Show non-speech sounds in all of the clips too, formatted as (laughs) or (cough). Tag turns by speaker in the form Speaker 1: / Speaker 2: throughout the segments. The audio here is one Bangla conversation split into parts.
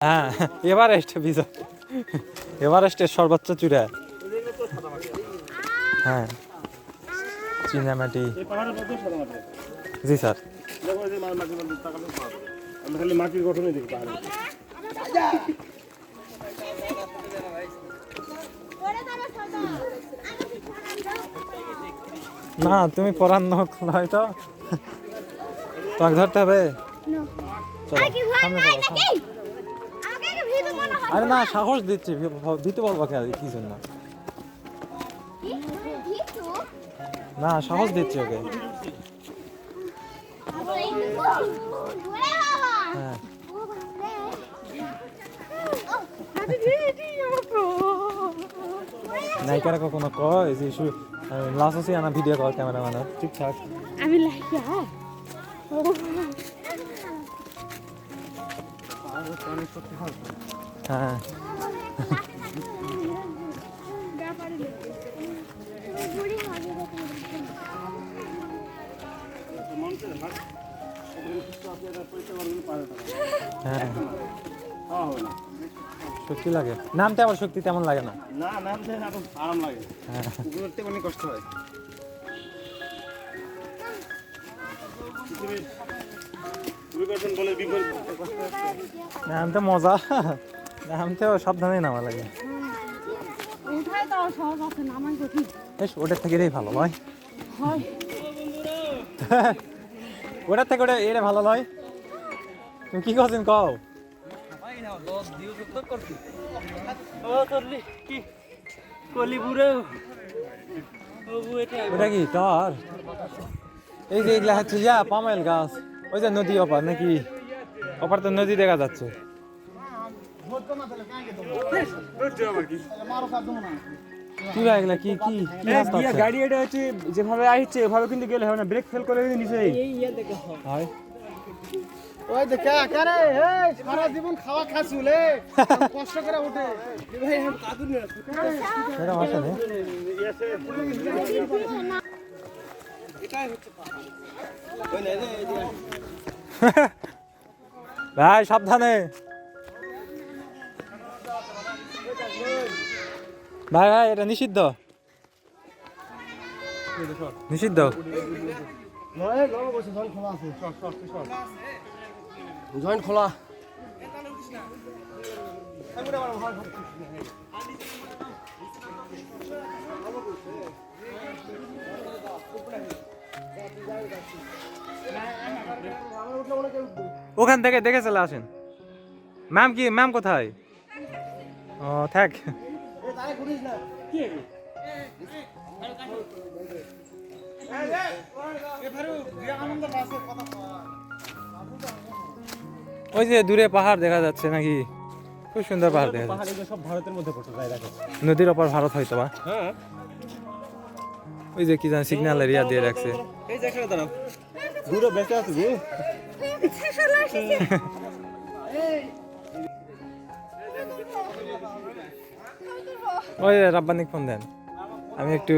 Speaker 1: হ্যাঁ এভারেস্ট বিজয়। এভারেস্টের সর্বোচ্চ চূড়া। হ্যাঁ। চিনামাটি। জি স্যার।
Speaker 2: মাটির দেখি
Speaker 1: না তুমি পড়ান হোক হয়তো তোমাকে ধরতে হবে। চলো, সামনে। আরে না সাহস দিচ্ছে ভি- দিতে বলব কে কি জন্য? না সাহস দিচ্ছি ওকে। হ্যাঁ। নায়িকারা কখনো কয় যে আছে আনা ভিডিও কল ক্যামেরা মানে ঠিকঠাক।
Speaker 3: আমি লাইয়া
Speaker 1: হ্যাঁ হ্যাঁ।
Speaker 2: হ্যাঁ।
Speaker 1: শক্তি লাগে। নামতে আবার শক্তি তেমন লাগে না।
Speaker 2: আরাম লাগে।
Speaker 1: হ্যাঁ।
Speaker 2: অনেক কষ্ট হয়। হচ্ছে
Speaker 1: নামতে মজা। সাবধানে নামা লাগে। ওটার থেকে এটাই ভালো নয় (laughs) ওটার থেকে ওটা এটা ভালো নয় তুমি কি করছেন কও। ওটা কি তোর এই যে এগুলা হচ্ছে যা পামেল গাছ ওই যে নদী ওপার নাকি? ওপার তো নদী দেখা যাচ্ছে। কি এগুলা কি?
Speaker 4: গাড়ি এটা হচ্ছে যেভাবে আসছে এভাবে কিন্তু গেলে হবে না। ব্রেক ফেল করে কিন্তু নিচে
Speaker 1: হয়।
Speaker 5: ওই দেখে আকারে এই সারা জীবন খাওয়া খাসুলে কষ্ট করে উঠে। ভাই কাদুন
Speaker 1: নি? ভাই সাবধানে। ভাই ভাই এটা নিষিদ্ধ। নিষিদ্ধ?
Speaker 5: জয়েন্ট খোলা।
Speaker 1: ওখান থেকে দেখে চলে আসেন। ম্যাম কি ম্যাম কোথায়? ও থাক। ওই যে দূরে পাহাড় দেখা যাচ্ছে নাকি? খুব সুন্দর পাহাড় দেখা যাচ্ছে।
Speaker 2: সব ভারতের মধ্যে পড়তে যায় দেখো।
Speaker 1: নদীর ওপর ভারত হয়তো বা।
Speaker 2: হ্যাঁ।
Speaker 1: ওই যে কি জানি সিগন্যাল এরিয়া দিয়ে রাখছে।
Speaker 2: এই যে এখানে দাঁড়াও। দূরে বেঁচে আছে (laughs)
Speaker 1: ওই রাব্বানিক ফোন দেন। আমি একটু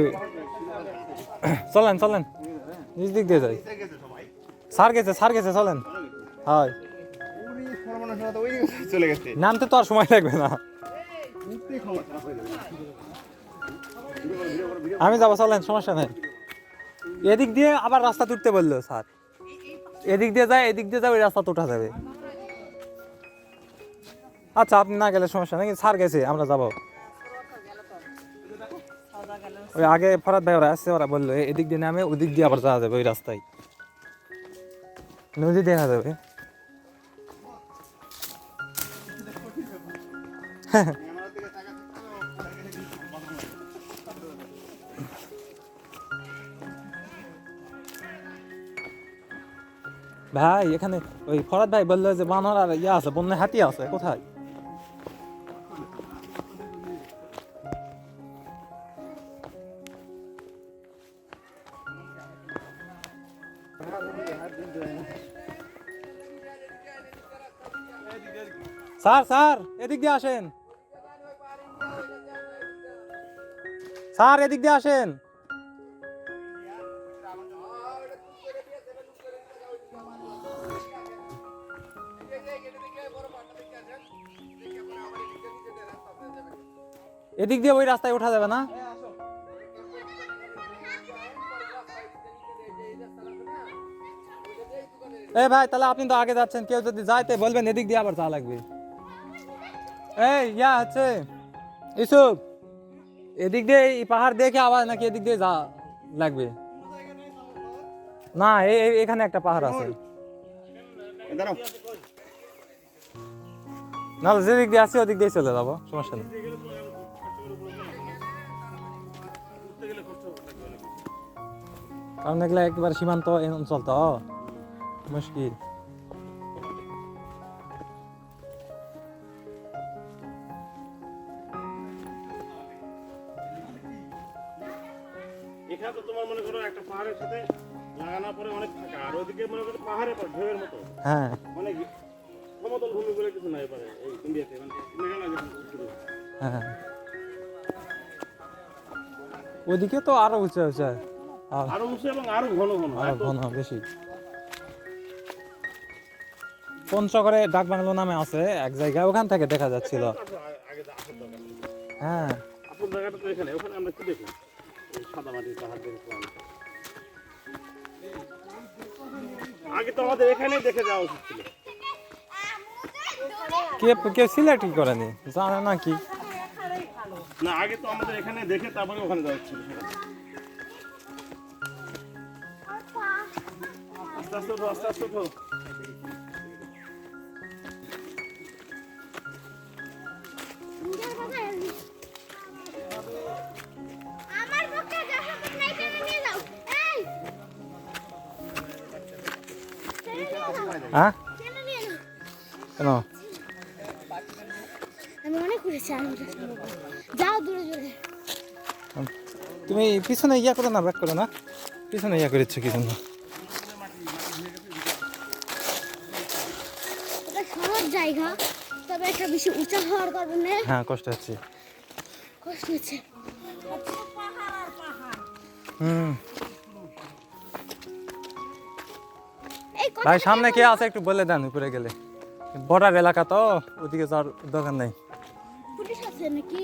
Speaker 1: চলেন চলেন। নিজ দিক দিয়ে যাই। স্যার গেছে স্যার গেছে, চলেন। হয়। নামতে তো আর সময় লাগবে না। আমি যাব, চলেন, সমস্যা নেই। এদিক দিয়ে আবার রাস্তা তুলতে বলল স্যার। এদিক দিয়ে যায়, এদিক দিয়ে যাবে ওই রাস্তা তোটা যাবে। আচ্ছা আপনি না গেলে সমস্যা নেই স্যার গেছে, আমরা যাব। ওই আগে ফরাদ ভাই ওরা আসছে ওরা বলল এদিক দিয়ে নামে, ওদিক দিয়ে আবার যাওয়া যাবে, ওই রাস্তায়। নদী দেখা যাবে। ভাই, এখানে ওই ফরাদ ভাই বলল যে বানর আর ইয়ে আছে, বন্যা হাতি আছে, কোথায়? স্যার স্যার, এদিক দিয়ে আসেন। স্যার, এদিক দিয়ে আসেন। এদিক দিয়ে ওই রাস্তায় ওঠা যাবে না? এ ভাই, তাহলে আপনি তো আগে যাচ্ছেন, কেউ যদি যাইতে বলবেন এদিক দিয়ে আবার যা লাগবে। এই ইয়া হচ্ছে ইসুফ এদিক দিয়ে এই পাহাড় দেখে আবার নাকি এদিক দিয়ে যা লাগবে। না এখানে একটা পাহাড় আছে। না যেদিক দিয়ে আসছি ওদিক দিয়ে চলে যাব। সমস্যা নেই। কারণ এগুলা একবার সীমান্ত এই অঞ্চল তো। মুশকিল। হ্যাঁ।
Speaker 2: মানে সমতল ভূমি বলে কিছু নাই পারে এই ইন্ডিয়াতে মানে মেঘালয়।
Speaker 1: হ্যাঁ। ওদিকে তো আরও উঁচা উঁচা। আর
Speaker 2: উঁচু এবং আরও ঘন ঘন আরও
Speaker 1: ঘন বেশি। পঞ্চগড়ে ডাক বাংলো নামে আছে এক জায়গায় ওখান থেকে দেখা যাচ্ছিল। হ্যাঁ।
Speaker 2: জায়গাটা তো এখানে ওখানে আমরা কি দেখি সাদা মাটির পাহাড় আগে তো আমাদের এখানেই দেখে যাওয়া উচিত ছিল।
Speaker 1: কে কে সিলেক্ট করেনি? জানে না কি।
Speaker 2: না আগে তো আমাদের এখানে দেখে তারপরে ওখানে যাওয়া ছিল। আস্তে আস্তে আস্তে আস্তে
Speaker 1: হ্যাঁ? কেন? তুমি পিছনে ইয়া করো না ব্যাক করো না। পিছনে ইয়া করেছ কি জন্য?
Speaker 3: জায়গা তবে একটা বেশি উঁচা হওয়ার কারণে
Speaker 1: হ্যাঁ কষ্ট হচ্ছে।
Speaker 3: কষ্ট হচ্ছে।
Speaker 1: হুম। ভাই সামনে কে আছে একটু বলে দেন উপরে গেলে। বর্ডার এলাকা তো ওদিকে যাওয়ার দোকান নেই।
Speaker 3: পুলিশ আছে নাকি?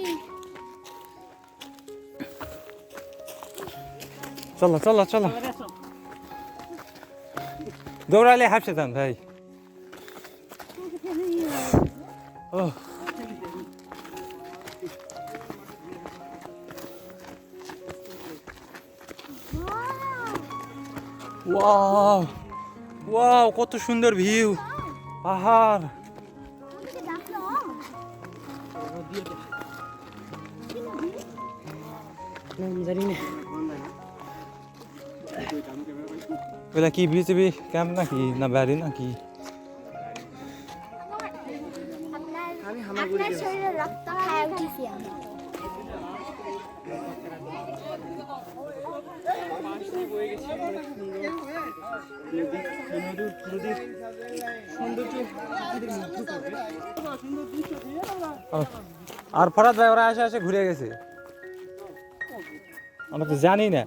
Speaker 1: চলো চলো চলো। দৌড়ালে হাসে যান ভাই। ও। ওয়াও। ওয়াও কত সুন্দর ভিউ পাহাড়. কি বিজেপি ক্যাম্প নাকি, না বাড়ি নাকি?
Speaker 3: খায় উঠেছি আমি
Speaker 1: আর ফরাদ ভাই ওরা আসে আসে ঘুরে গেছে। আমরা তো জানি না।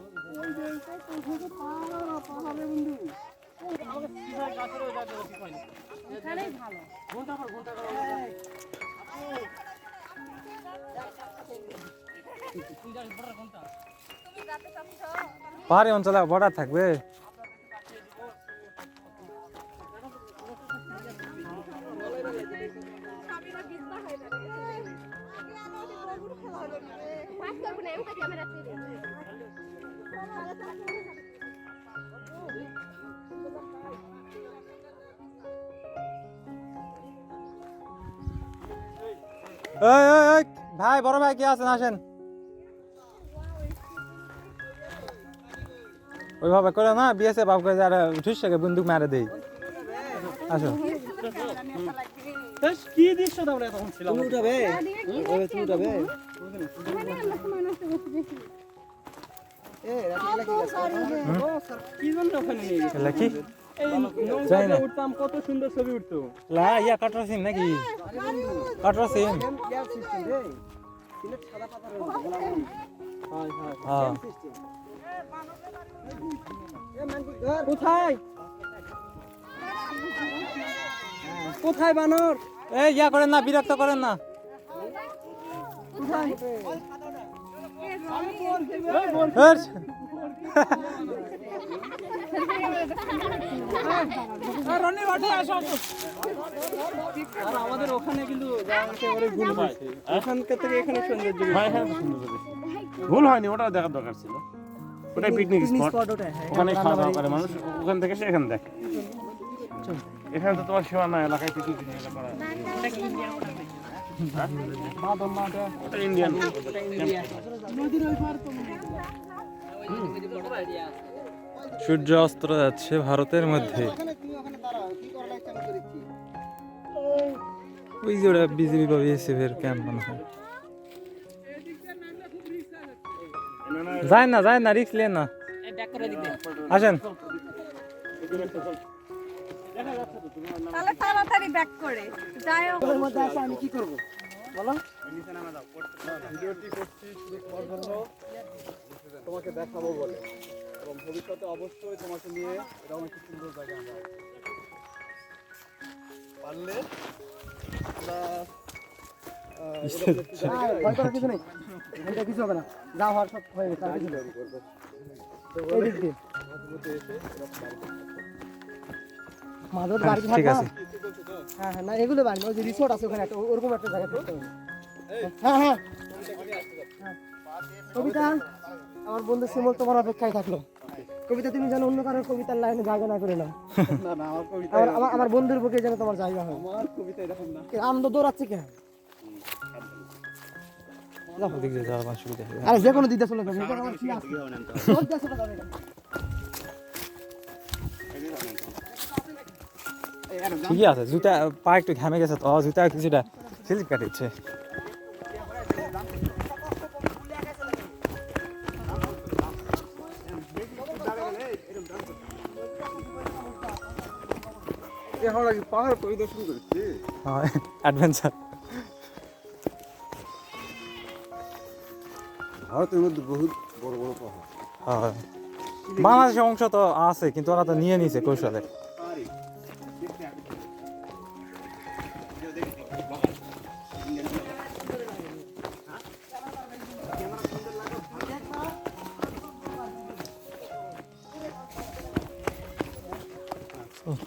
Speaker 1: পাহাড়ি অঞ্চলে বর্ডার থাকবে। ভাই বড় ভাই কে আছেন? আসেন। ওইভাবে করে না বিএসএ বাপ করে যারা ঠুসকে বন্দুক মারে দেই। আসো।
Speaker 4: কি দৃশ্য তাহলে তখন ছিল
Speaker 5: তুমি উঠাবে? তুমি উঠাবে? কি
Speaker 4: উঠতাম কত সুন্দর ছবি উঠতো।
Speaker 1: লা ইয়া কাটর সিম নাকি? কাটর সিম।
Speaker 5: সাদা
Speaker 4: হয়। হয় কোথায়? কোথায় বানর?
Speaker 1: এই ইয়া করেন না বিরক্ত করেন না।
Speaker 6: আমাদের ওখানে কিন্তু।
Speaker 2: হ্যাঁ? হ্যাঁ। ভুল হয়নি ওটা দেখার দরকার ছিল। ওটাই পিকনিক স্পট। ওখানে খাওয়া দাওয়া করে মানুষ। ওখান থেকে সে এখানে দেখে এখানে তো তোমার সীমানা এলাকায় পিকনিক করা ইন্ডিয়ান
Speaker 1: সূর্য অস্ত যাচ্ছে ভারতের মধ্যে। ওই যে ওরা বিজেপি বা বিএসএফ এর ক্যাম্প মনে হয় যায় না যায় না রিক্স লেন না আসেন
Speaker 7: তাহলে তাড়াতাড়ি ব্যাক করে। যাই
Speaker 6: মধ্যে আছে আমি কি করব? বলো। তোমাকে দেখাবো বলে। এবং ভবিষ্যতে অবশ্যই তোমাকে নিয়ে এরকম একটি সুন্দর জায়গা আমরা পারলে আমরা ভয় করার কিছু নেই এটা কিছু হবে না যা হওয়ার সব হয়ে গেছে আর কিছু নেই। দিয়ে মাদুর বাড়ি
Speaker 1: ঠিক আছে।
Speaker 6: হ্যাঁ হ্যাঁ না এগুলো বাড়ি ওই যে রিসোর্ট আছে ওখানে একটা ওরকম একটা জায়গা হ্যাঁ হ্যাঁ হ্যাঁ। কবিতা আমার বন্ধু শিমল তোমার অপেক্ষায় থাকল কবিতা তুমি যেন অন্য কারোর কবিতার লাইনে জায়গা না করে নাও
Speaker 5: আমার
Speaker 6: আমার আমার- আমার বন্ধুর বুকে যেন তোমার জায়গা হয়
Speaker 5: আমার কবিতা এরকম না
Speaker 6: আনন্দ দৌড়াচ্ছে কেন আরে।
Speaker 1: ঠিকই আছে জুতা পা একটু ঘামে গেছে তো জুতা কিছুটা স্লিপ কাটিচ্ছে
Speaker 5: পাহাড় পরিদর্শন করেছি
Speaker 1: অ্যাডভেঞ্চার
Speaker 5: ভারতের মধ্যে বহুত বড় বড় পাহাড়।
Speaker 1: হয়। বাংলাদেশের অংশ তো আছে কিন্তু ওরা তো নিয়ে নিছে কৌশলে।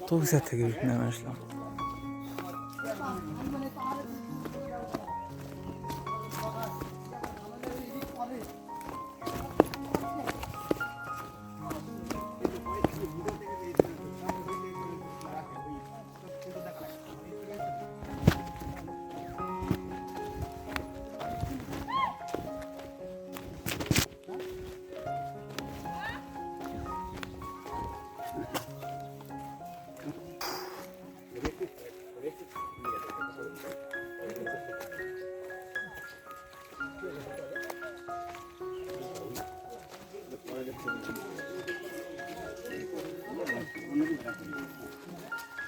Speaker 1: তো থেকে নেমে আসলাম।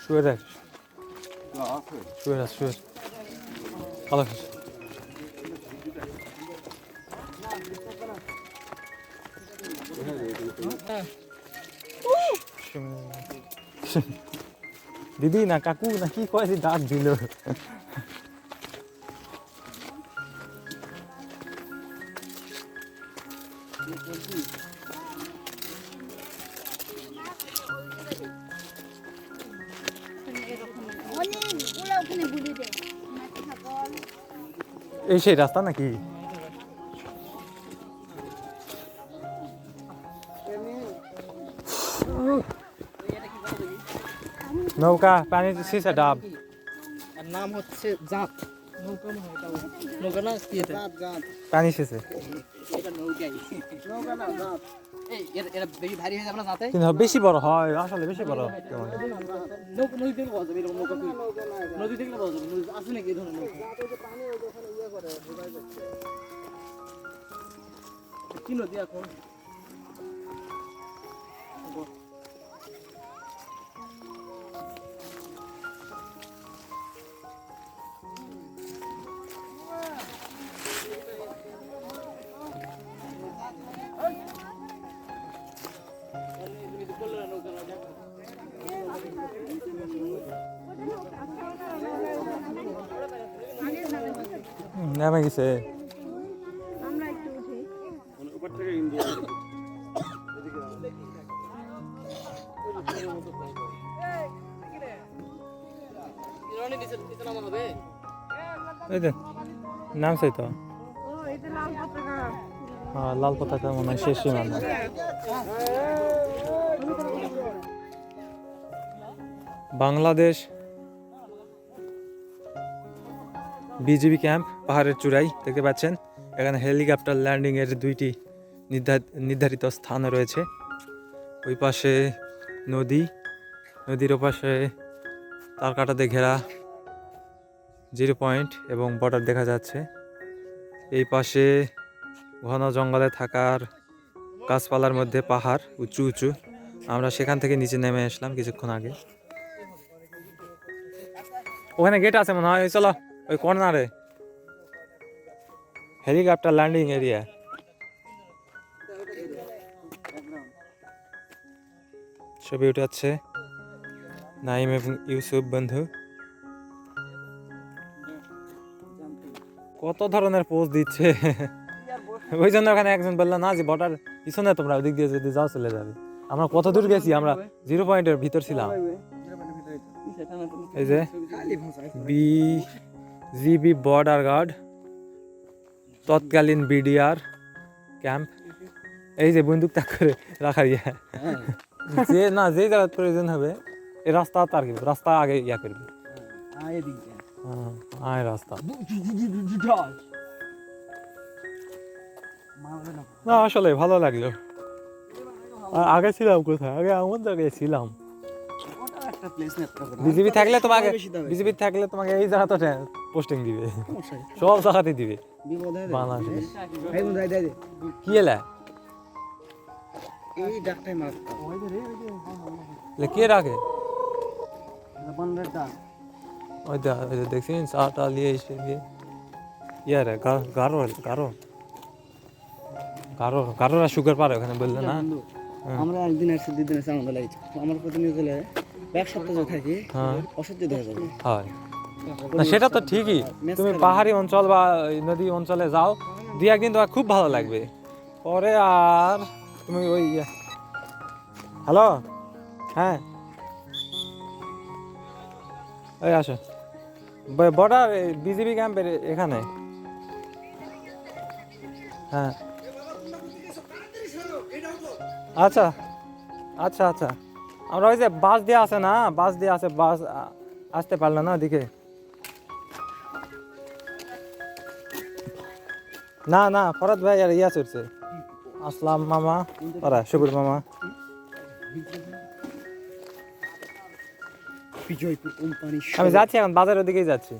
Speaker 1: শুয়ে দেখ শুয়ে রাখ শুয়ে ভালো খাস দিদি না কাকু না কি কয় যে ডাক দিল এই সেই রাস্তা নাকি? নৌকা পানির সিসা ডাব
Speaker 6: নাম হচ্ছে জাত। নৌকা না এটা জাত জাত।
Speaker 1: পানি
Speaker 6: হয়ে
Speaker 1: কিন্তু বেশি বড় হয় আসলে বেশি বড়
Speaker 6: নৌকা নদী থেকে পাওয়া যাবে নদী আছে নাকি এই ধরনের নৌকা? কি নদী এখন?
Speaker 1: নেমে গেছে। আমরা নাম তো। হ্যাঁ, লাল পতাকা মনে হয় শেষই মানে বাংলাদেশ বিজিবি ক্যাম্প পাহাড়ের চূড়াই দেখতে পাচ্ছেন। এখানে হেলিকপ্টার ল্যান্ডিং এর দুইটি নির্ধার- নির্ধারিত স্থান রয়েছে। ওই পাশে নদী, নদীর ওপাশে তার কাটাতে ঘেরা জিরো পয়েন্ট এবং বর্ডার দেখা যাচ্ছে। এই পাশে ঘন জঙ্গলে থাকার গাছপালার মধ্যে পাহাড় উঁচু উঁচু। আমরা সেখান থেকে নিচে নেমে আসলাম কিছুক্ষণ আগে। ওখানে গেট আছে মনে হয়, চলো। ওই কর্নারে হেলিকপ্টার ল্যান্ডিং এরিয়া ছবি উঠাচ্ছে। নাইম এবং ইউসুফ বন্ধু। কত ধরনের পোজ দিচ্ছে। ওই জন্য ওখানে একজন বলল না যে বটার পিছনে তোমরা ওদিক দিয়ে যদি যাও চলে যাবে। আমরা কত দূর গেছি আমরা জিরো পয়েন্টের ভিতর ছিলাম। এই যে বি জিবি বর্ডার গার্ড তৎকালীন বিডিআর ক্যাম্প। এই যে বন্দুক তাক করে রাখা ইয়ে। যে না যে জায়গায় প্রয়োজন হবে এই রাস্তা তার কি রাস্তা আগে ইয়া করবি। হ্যাঁ, আয় রাস্তা। না। আসলে ভালো লাগল। আগে ছিলাম কোথায়? আগে এমন জায়গায় ছিলাম। বিজেপি থাকলে তোমাকে বিজেপি থাকলে তোমাকে এই জায়গাতে পোস্টিং দিবে। সব জায়গাতে দিবে। কি এলা? কে রাখে ওই দে ওই এসে গারো গারো। গারো গারোরা সুগার পারে ওখানে বললে না? হ্যাঁ।
Speaker 5: আমরা একদিন আসছি দুই দিন আসছি আমাদের লাগছে আমার প্রতিনিয়ত হলে এক সপ্তাহ থাকি।
Speaker 1: হ্যাঁ।
Speaker 5: অসহ্য হয়ে যাবে
Speaker 1: হয়। না সেটা তো ঠিকই। তুমি পাহাড়ি অঞ্চল বা নদী অঞ্চলে যাও দুই একদিন তোমার খুব ভালো লাগবে। পরে আর তুমি ওই হ্যালো হ্যাঁ। ওই আসো। বর্ডার বিজিবি ক্যাম্পের এখানে। হ্যাঁ। আচ্ছা। আচ্ছা আচ্ছা। আমরা ওই যে বাস দিয়ে আছে না বাস দিয়ে আছে বাস আসতে পারল না ওদিকে। না না ফরাদ ভাই আর ইয়া চলছে আসলাম মামা ওরা শুকুর মামা। আমি যাচ্ছি এখন বাজারের ওদিকেই যাচ্ছি।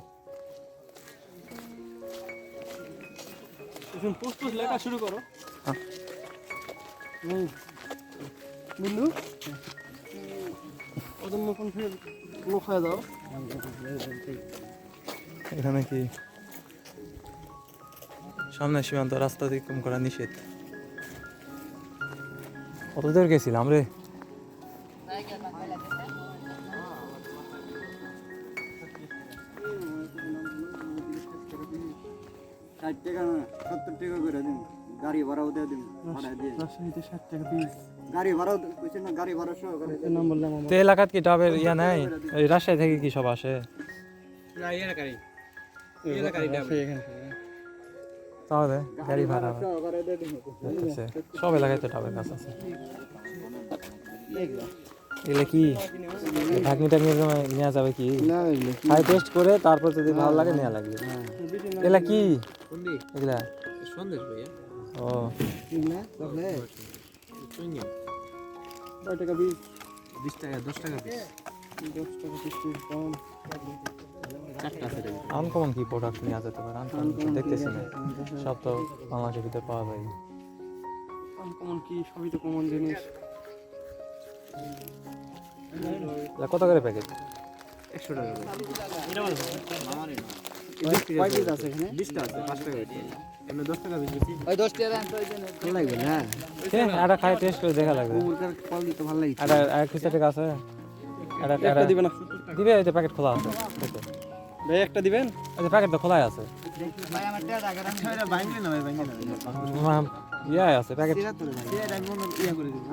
Speaker 4: লেখা শুরু করো।
Speaker 5: বন্ধু ওদের মতন ফের লোক হয়ে যাও
Speaker 1: এখানে কি? সামনে সীমান্ত রাস্তা অতিক্রম করা নিষেধ। কত দূর গেছিলাম রে?
Speaker 5: রাজশাহীতে ষাট টাকা পিস
Speaker 6: গাড়ি ভাড়াও কইছেন না গাড়ি ভাড়া সহ করে
Speaker 5: নাম বললাম আমার।
Speaker 1: তো এলাকাত কি ডাবের ইয়া নাই? এই রাজশাহী থেকে কি সব আসে? তাহলে গাড়ি ভাড়া হয়।
Speaker 6: দিয়ে
Speaker 1: সব এলাকায় তো ডাবের গাছ আছে। এগুলো কি? ঢাকনি টাকনি নেওয়া যাবে কি? খাই টেস্ট করে তারপর যদি ভালো লাগে নেওয়া লাগবে। এগুলা কি? এগুলা? ও
Speaker 5: এগুলা তাহলে কয় টাকা পিস বিশ টাকা দশ টাকা পিস দশ টাকা পিস কম
Speaker 1: আনকমন কি প্রোডাক্ট নেওয়া যেতে পারে আনকমন দেখতেছি না? সব তো বাংলাদেশের ভিতরে পাওয়া যায়।
Speaker 5: কমন কি? সবই তো কমন জিনিস।
Speaker 1: কত করে প্যাকেট
Speaker 5: একশো টাকা পিস আছে এখানে? বিশটা আছে পাঁচ টাকা এমনি দশ টাকা বেশি ভালো লাগবে না?
Speaker 1: এটা খাই টেস্ট করে দেখা লাগবে।
Speaker 5: মুরগার ফল দিতে ভালো লাগছে।
Speaker 1: এটা এক পিস টাকা আছে? এটা এটা
Speaker 5: দিবে না?
Speaker 1: দিবে ওই যে প্যাকেট খোলা আছে।
Speaker 5: ভাই একটা দিবেন?
Speaker 1: ওই যে প্যাকেট তো খোলাই আছে। ইয়ে প্যাকেট
Speaker 5: ইয়া করে দিবেন।